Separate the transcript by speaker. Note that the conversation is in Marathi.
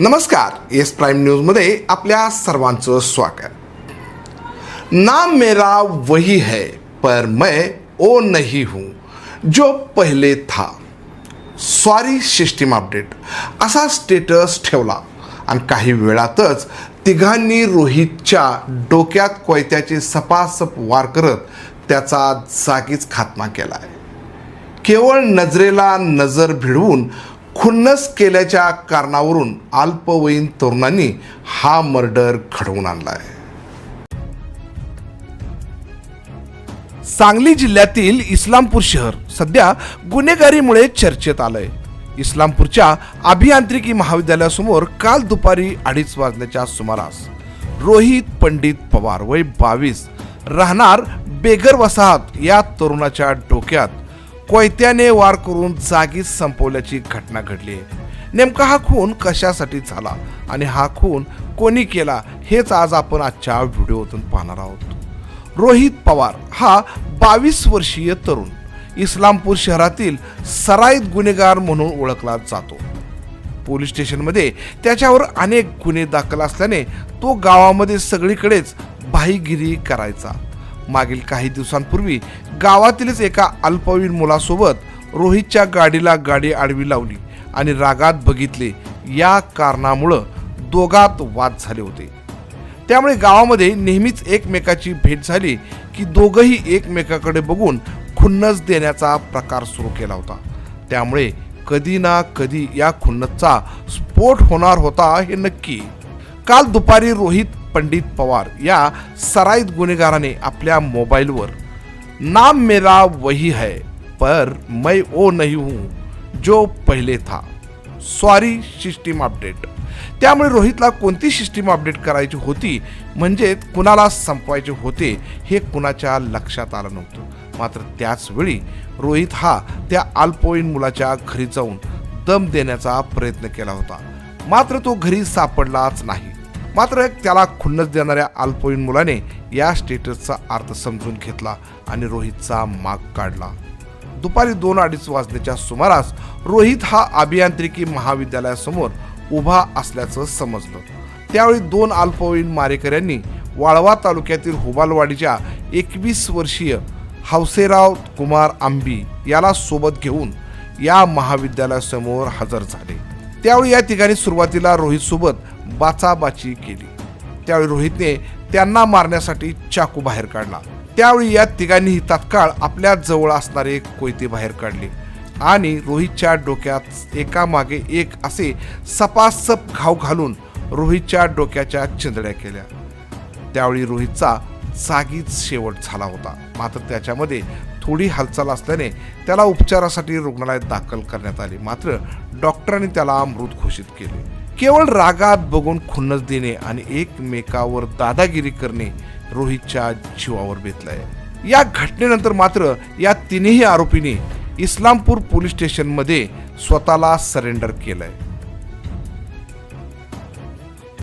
Speaker 1: नमस्कार एस प्राईम न्यूजमध्ये आपल्या सर्वांचं स्वागत. नाम मेरा वही है पर मैं ओ नहीं हूँ जो पहले था. सॉरी सिस्टीम अपडेट असा स्टेटस ठेवला आणि काही वेळातच तिघांनी रोहितच्या डोक्यात कोयत्याचे सपासप वार करत त्याचा जागीच खात्मा केला आहे केवळ नजरेला नजर भिडवून खुन्नस केल्याच्या कारणावरून अल्पवयीन तरुणांनी हा मर्डर घडवून आणला आहे सांगली जिल्ह्यातील इस्लामपूर शहर सध्या गुन्हेगारीमुळे चर्चेत आलंय. इस्लामपूरच्या अभियांत्रिकी महाविद्यालयासमोर काल दुपारी अडीच वाजण्याच्या सुमारास रोहित पंडित पवार वय बावीस राहणार बेगर वसाहत या तरुणाच्या डोक्यात कोयत्याने वार करून जागीच संपवल्याची घटना घडली. आहे नेमका हा खून कशासाठी झाला आणि हा खून कोणी केला हेच आज आपण आजच्या व्हिडिओतून पाहणार आहोत. रोहित पवार हा बावीस वर्षीय तरुण इस्लामपूर शहरातील सराईत गुन्हेगार म्हणून ओळखला जातो. पोलीस स्टेशनमध्ये त्याच्यावर अनेक गुन्हे दाखल असल्याने तो गावामध्ये सगळीकडेच भाईगिरी करायचा. मागील काही दिवसांपूर्वी गावातीलच एका अल्पवयीन मुलासोबत रोहितच्या गाडीला गाडी आडवी लावली आणि रागात बघितले. या कारणामुळं दोघात वाद झाले होते. त्यामुळे गावामध्ये नेहमीच एकमेकाची भेट झाली की दोघंही एकमेकाकडे बघून खुन्नस देण्याचा प्रकार सुरू केला होता. त्यामुळे कधी ना कधी या खुन्नसचा स्फोट होणार होता हे नक्की. काल दुपारी रोहित पंडित पवार या सराईत गुन्हेगाराने आपल्या मोबाईलवर नाम मेरा वही है पर मैं ओ नहीं हूँ जो पहिले था. सॉरी सिस्टीम अपडेट त्यामुळे रोहितला कोणती सिस्टीम अपडेट करायची होती? म्हणजे कुणाला संपवायचे होते हे कुणाच्या लक्षात आलं नव्हतं. मात्र त्याचवेळी रोहित हा त्या अल्पवयीन मुलाच्या घरी जाऊन दम देण्याचा प्रयत्न केला होता. मात्र तो घरी सापडलाच नाही. मात्र त्याला खुन्नस देणाऱ्या अल्पवयीन मुलाने या स्टेटसचा अर्थ समजून घेतला आणि रोहितचा माग काढला. दुपारी दोन अडीच वाजण्याच्या सुमारास रोहित हा अभियांत्रिकी महाविद्यालयासमोर उभा असल्याचं समजलं. त्यावेळी दोन अल्पवयीन मारेकऱ्यांनी वाळवा तालुक्यातील हुबालवाडीच्या एकवीस वर्षीय हौसेराव कुमार आंबी याला सोबत घेऊन या महाविद्यालयासमोर हजर झाले. त्यावेळी या ठिकाणी सुरुवातीला रोहितसोबत बाचाबाची केली. त्यावेळी रोहितने त्यांना मारण्यासाठी चाकू बाहेर काढला. त्यावेळी या तिघांनीही तात्काळ आपल्या जवळ असणारे कोयते बाहेर काढले. आणि रोहितच्या डोक्यात एकामागे एक असे सपासप घाव घालून रोहितच्या डोक्याच्या चिंदड्या केल्या. त्यावेळी रोहितचा जागीच शेवट झाला होता. मात्र त्याच्यामध्ये थोडी हालचाल असल्याने त्याला उपचारासाठी रुग्णालयात दाखल करण्यात आले. मात्र डॉक्टरांनी त्याला मृत घोषित केले. केवळ रागात बघून खुन्नस देणे आणि एकमेकावर दादागिरी करणे रोहितच्या जीवावर बेतलाय. या घटनेनंतर मात्र या तिन्ही आरोपींनी इस्लामपूर पोलीस स्टेशनमध्ये स्वतःला सरेंडर केलंय.